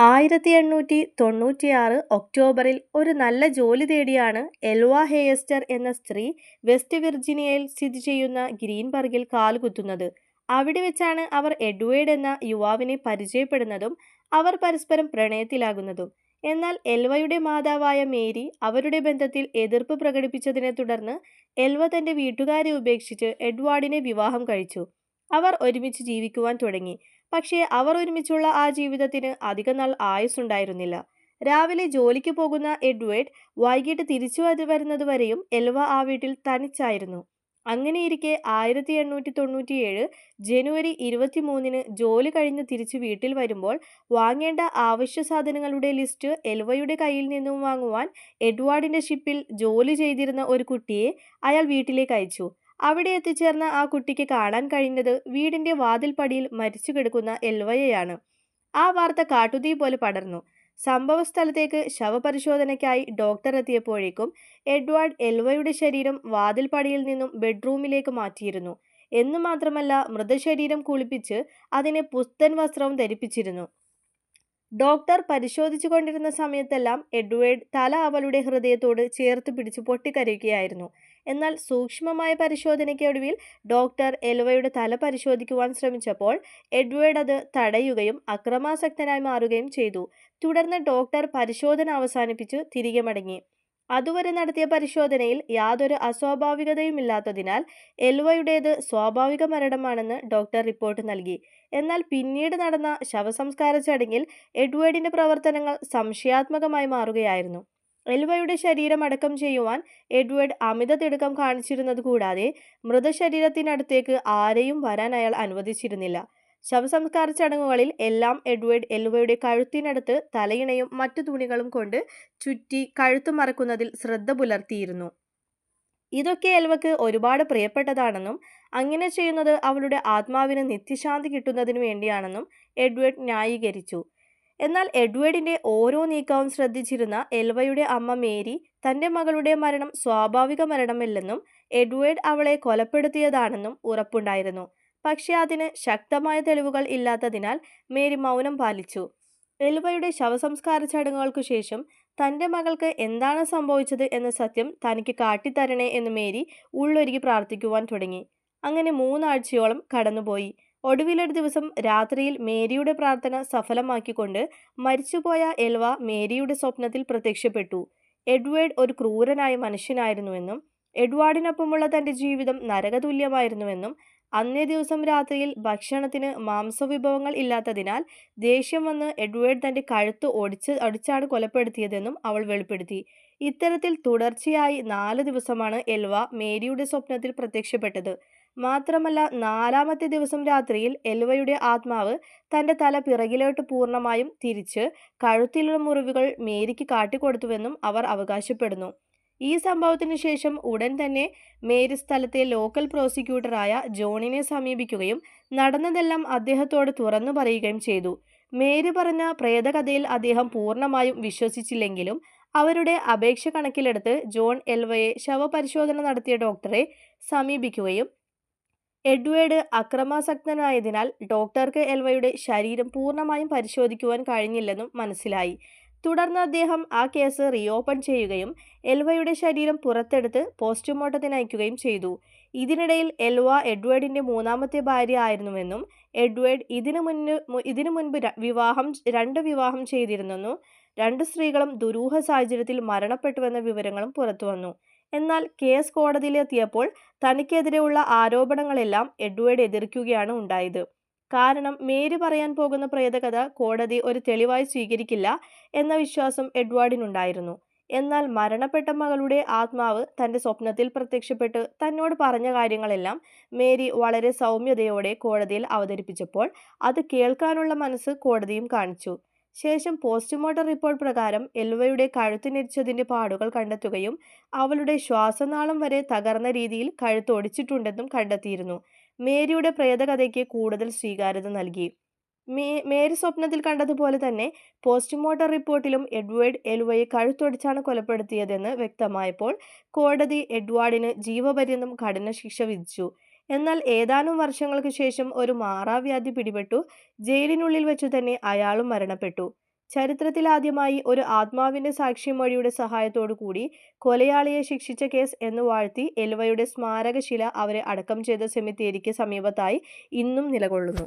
ആയിരത്തി എണ്ണൂറ്റി തൊണ്ണൂറ്റിയാറ് ഒക്ടോബറിൽ ഒരു നല്ല ജോലി തേടിയാണ് എൽവ ഹേയസ്റ്റർ എന്ന സ്ത്രീ വെസ്റ്റ് വിർജീനിയയിൽ സ്ഥിതി ചെയ്യുന്ന ഗ്രീൻബർഗിൽ കാലുകുത്തുന്നത്. അവിടെ വെച്ചാണ് അവർ എഡ്വേഡ് എന്ന യുവാവിനെ പരിചയപ്പെടുന്നതും അവർ പരസ്പരം പ്രണയത്തിലാകുന്നതും. എന്നാൽ എൽവയുടെ മാതാവായ മേരി അവരുടെ ബന്ധത്തിൽ എതിർപ്പ് പ്രകടിപ്പിച്ചതിനെ തുടർന്ന് എൽവ തന്റെ വീട്ടുകാരെ ഉപേക്ഷിച്ച് എഡ്വാർഡിനെ വിവാഹം കഴിച്ചു. അവർ ഒരുമിച്ച് ജീവിക്കുവാൻ തുടങ്ങി. പക്ഷേ അവർ ഒരുമിച്ചുള്ള ആ ജീവിതത്തിന് അധിക നാൾ ആയുസ്സുണ്ടായിരുന്നില്ല. രാവിലെ ജോലിക്ക് പോകുന്ന എഡ്വേർഡ് വൈകിട്ട് തിരിച്ചു വരുന്നതുവരെയും എൽവ ആ വീട്ടിൽ തനിച്ചായിരുന്നു. അങ്ങനെയിരിക്കെ ആയിരത്തി എണ്ണൂറ്റി തൊണ്ണൂറ്റിയേഴ് ജനുവരി ഇരുപത്തി മൂന്നിന് ജോലി കഴിഞ്ഞ് തിരിച്ച് വീട്ടിൽ വരുമ്പോൾ വാങ്ങേണ്ട ആവശ്യ സാധനങ്ങളുടെ ലിസ്റ്റ് എൽവയുടെ കയ്യിൽ നിന്നും വാങ്ങുവാൻ എഡ്വാർഡിന്റെ ഷിപ്പിൽ ജോലി ചെയ്തിരുന്ന ഒരു കുട്ടിയെ അയാൾ വീട്ടിലേക്ക് അയച്ചു. അവിടെ എത്തിച്ചേർന്ന ആ കുട്ടിക്ക് കാണാൻ കഴിഞ്ഞത് വീടിന്റെ വാതിൽപ്പടിയിൽ മരിച്ചുകിടക്കുന്ന എൽവയെയാണ്. ആ വാർത്ത കാട്ടുതീ പോലെ പടർന്നു. സംഭവ സംഭവസ്ഥലത്തേക്ക് ശവപരിശോധനയ്ക്കായി ഡോക്ടർ എത്തിയപ്പോഴേക്കും എഡ്വാർഡ് എൽവയുടെ ശരീരം വാതിൽപ്പടിയിൽ നിന്നും ബെഡ്റൂമിലേക്ക് മാറ്റിയിരുന്നു. എന്നു മാത്രമല്ല മൃതശരീരം കുളിപ്പിച്ച് അതിനെ പുസ്തൻ വസ്ത്രവും ധരിപ്പിച്ചിരുന്നു. ഡോക്ടർ പരിശോധിച്ചു കൊണ്ടിരുന്ന സമയത്തെല്ലാം എഡ്വേർഡ് തല അവളുടെ ഹൃദയത്തോട് ചേർത്ത് ചേർത്തുപിടിച്ച് പൊട്ടിക്കരയുകയായിരുന്നു. എന്നാൽ സൂക്ഷ്മമായ പരിശോധനയ്ക്കൊടുവിൽ ഡോക്ടർ എൽവയുടെ തല പരിശോധിക്കുവാൻ ശ്രമിച്ചപ്പോൾ എഡ്വേർഡ് അത് തടയുകയും അക്രമാസക്തനായി മാറുകയും ചെയ്തു. തുടർന്ന് ഡോക്ടർ പരിശോധന അവസാനിപ്പിച്ച് തിരികെ മടങ്ങി. അതുവരെ നടത്തിയ പരിശോധനയിൽ യാതൊരു അസ്വാഭാവികതയുമില്ലാത്തതിനാൽ എൽവയുടേത് സ്വാഭാവിക മരണമാണെന്ന് ഡോക്ടർ റിപ്പോർട്ട് നൽകി. എന്നാൽ പിന്നീട് നടന്ന ശവസംസ്കാര ചടങ്ങിൽ എഡ്വേർഡിന്റെ പ്രവർത്തനങ്ങൾ സംശയാത്മകമായി മാറുകയായിരുന്നു. എൽവയുടെ ശരീരം അടക്കം ചെയ്യുവാൻ എഡ്വേർഡ് അമിത തിടുക്കം കാണിച്ചിരുന്നത് കൂടാതെ മൃതശരീരത്തിനടുത്തേക്ക് ആരെയും വരാൻ അയാൾ അനുവദിച്ചിരുന്നില്ല. ശവസംസ്കാര ചടങ്ങുകളിൽ എല്ലാം എഡ്വേർഡ് എൽവയുടെ കഴുത്തിനടുത്ത് തലയിണയും മറ്റു തുണികളും കൊണ്ട് ചുറ്റി കഴുത്തു മറക്കുന്നതിൽ ശ്രദ്ധ പുലർത്തിയിരുന്നു. ഇതൊക്കെ എൽവക്ക് ഒരുപാട് പ്രിയപ്പെട്ടതാണെന്നും അങ്ങനെ ചെയ്യുന്നത് അവളുടെ ആത്മാവിന് നിത്യശാന്തി കിട്ടുന്നതിനു വേണ്ടിയാണെന്നും എഡ്വേർഡ് ന്യായീകരിച്ചു. എന്നാൽ എഡ്വേർഡിന്റെ ഓരോ നീക്കവും ശ്രദ്ധിച്ചിരുന്ന എൽവയുടെ അമ്മ മേരി തന്റെ മകളുടെ മരണം സ്വാഭാവിക മരണമല്ലെന്നും എഡ്വേർഡ് അവളെ കൊലപ്പെടുത്തിയതാണെന്നും ഉറപ്പുണ്ടായിരുന്നു. പക്ഷേ അതിന് ശക്തമായ തെളിവുകൾ ഇല്ലാത്തതിനാൽ മേരി മൗനം പാലിച്ചു. എൽവയുടെ ശവസംസ്കാര ചടങ്ങുകൾക്കു ശേഷം തന്റെ മകൾക്ക് എന്താണ് സംഭവിച്ചത് എന്ന സത്യം തനിക്ക് കാട്ടിത്തരണേ എന്ന് മേരി ഉള്ളൊരുക്കി പ്രാർത്ഥിക്കുവാൻ തുടങ്ങി. അങ്ങനെ മൂന്നാഴ്ചയോളം കടന്നുപോയി. ഒടുവിലൊരു ദിവസം രാത്രിയിൽ മേരിയുടെ പ്രാർത്ഥന സഫലമാക്കിക്കൊണ്ട് മരിച്ചുപോയ എൽവ മേരിയുടെ സ്വപ്നത്തിൽ പ്രത്യക്ഷപ്പെട്ടു. എഡ്വേർഡ് ഒരു ക്രൂരനായ മനുഷ്യനായിരുന്നുവെന്നും എഡ്വാർഡിനൊപ്പമുള്ള തന്റെ ജീവിതം നരകതുല്യമായിരുന്നുവെന്നും അന്നേ ദിവസം രാത്രിയിൽ ഭക്ഷണത്തിന് മാംസവിഭവങ്ങൾ ഇല്ലാത്തതിനാൽ ദേഷ്യം വന്ന് എഡ്വേർഡ് തന്റെ കഴുത്ത് ഒടിച്ച് അടിച്ചാണ് കൊലപ്പെടുത്തിയതെന്നും അവൾ വെളിപ്പെടുത്തി. ഇത്തരത്തിൽ തുടർച്ചയായി നാല് ദിവസമാണ് എൽവ മേരിയുടെ സ്വപ്നത്തിൽ പ്രത്യക്ഷപ്പെട്ടത്. മാത്രമല്ല നാലാമത്തെ ദിവസം രാത്രിയിൽ എൽവയുടെ ആത്മാവ് തന്റെ തല പിറകിലോട്ട് പൂർണമായും തിരിച്ച് കഴുത്തിലുള്ള മുറിവുകൾ മേരിക്ക് കാട്ടിക്കൊടുത്തുവെന്നും അവർ അവകാശപ്പെടുന്നു. ഈ സംഭവത്തിന് ശേഷം ഉടൻ തന്നെ മേരി സ്ഥലത്തെ ലോക്കൽ പ്രോസിക്യൂട്ടറായ ജോണിനെ സമീപിക്കുകയും നടന്നതെല്ലാം അദ്ദേഹത്തോട് തുറന്നു പറയുകയും ചെയ്തു. മേരി പറഞ്ഞ പ്രേതകഥയിൽ അദ്ദേഹം പൂർണമായും വിശ്വസിച്ചില്ലെങ്കിലും അവരുടെ അപേക്ഷ കണക്കിലെടുത്ത് ജോൺ എൽവയെ ശവപരിശോധന നടത്തിയ ഡോക്ടറെ സമീപിക്കുകയും എഡ്വേർഡ് അക്രമാസക്തനായതിനാൽ ഡോക്ടർക്ക് എൽവയുടെ ശരീരം പൂർണമായും പരിശോധിക്കുവാൻ കഴിഞ്ഞില്ലെന്നും മനസ്സിലായി. തുടർന്ന് അദ്ദേഹം ആ കേസ് റീഓപ്പൺ ചെയ്യുകയും എൽവയുടെ ശരീരം പുറത്തെടുത്ത് പോസ്റ്റ്മോർട്ടത്തിന് അയക്കുകയും ചെയ്തു. ഇതിനിടയിൽ എൽവ എഡ്വേർഡിന്റെ മൂന്നാമത്തെ ഭാര്യ ആയിരുന്നുവെന്നും എഡ്വേർഡ് ഇതിനു മുൻപ് വിവാഹം രണ്ട് വിവാഹം ചെയ്തിരുന്നെന്നും രണ്ട് സ്ത്രീകളും ദുരൂഹ സാഹചര്യത്തിൽ മരണപ്പെട്ടുവെന്ന വിവരങ്ങളും പുറത്തുവന്നു. എന്നാൽ കേസ് കോടതിയിലെത്തിയപ്പോൾ തനിക്കെതിരെയുള്ള ആരോപണങ്ങളെല്ലാം എഡ്വേർഡ് എതിർക്കുകയാണ് ഉണ്ടായത്. കാരണം മേരി പറയാൻ പോകുന്ന പ്രേതകഥ കോടതി ഒരു തെളിവായി സ്വീകരിക്കില്ല എന്ന വിശ്വാസം എഡ്വാർഡിനുണ്ടായിരുന്നു. എന്നാൽ മരണപ്പെട്ട മകളുടെ ആത്മാവ് തന്റെ സ്വപ്നത്തിൽ പ്രത്യക്ഷപ്പെട്ട് തന്നോട് പറഞ്ഞ കാര്യങ്ങളെല്ലാം മേരി വളരെ സൗമ്യതയോടെ കോടതിയിൽ അവതരിപ്പിച്ചപ്പോൾ അത് കേൾക്കാനുള്ള മനസ്സ് കോടതിയും കാണിച്ചു. ശേഷം പോസ്റ്റ്മോർട്ടം റിപ്പോർട്ട് പ്രകാരം എൽവയുടെ കഴുത്ത് ഞെരിച്ചതിന്റെ പാടുകൾ കണ്ടെത്തുകയും അവളുടെ ശ്വാസനാളം വരെ തകർന്ന രീതിയിൽ കഴുത്ത് ഒടിച്ചിട്ടുണ്ടെന്നും കണ്ടെത്തിയിരുന്നു. മേരിയുടെ പ്രേതകഥയ്ക്ക് കൂടുതൽ സ്വീകാര്യത നൽകി. മേ മേരി സ്വപ്നത്തിൽ കണ്ടതുപോലെ തന്നെ പോസ്റ്റ്മോർട്ടം റിപ്പോർട്ടിലും എഡ്വേർഡ് എലുവയെ കഴുത്തൊടിച്ചാണ് കൊലപ്പെടുത്തിയതെന്ന് വ്യക്തമായപ്പോൾ കോടതി എഡ്വാർഡിന് ജീവപര്യന്തം കഠിന ശിക്ഷ വിധിച്ചു. എന്നാൽ ഏതാനും വർഷങ്ങൾക്ക് ശേഷം ഒരു മാറാവ്യാധി പിടിപെട്ടു ജയിലിനുള്ളിൽ വെച്ചു തന്നെ അയാളും മരണപ്പെട്ടു. ചരിത്രത്തിലാദ്യമായി ഒരു ആത്മാവിന്റെ സാക്ഷിമൊഴിയുടെ സഹായത്തോടു കൂടി കൊലയാളിയെ ശിക്ഷിച്ച കേസ് എന്ന് വാഴ്ത്തി എൽവയുടെ സ്മാരകശില അവരെ അടക്കം ചെയ്ത സെമിത്തേരിക്ക് സമീപത്തായി ഇന്നും നിലകൊള്ളുന്നു.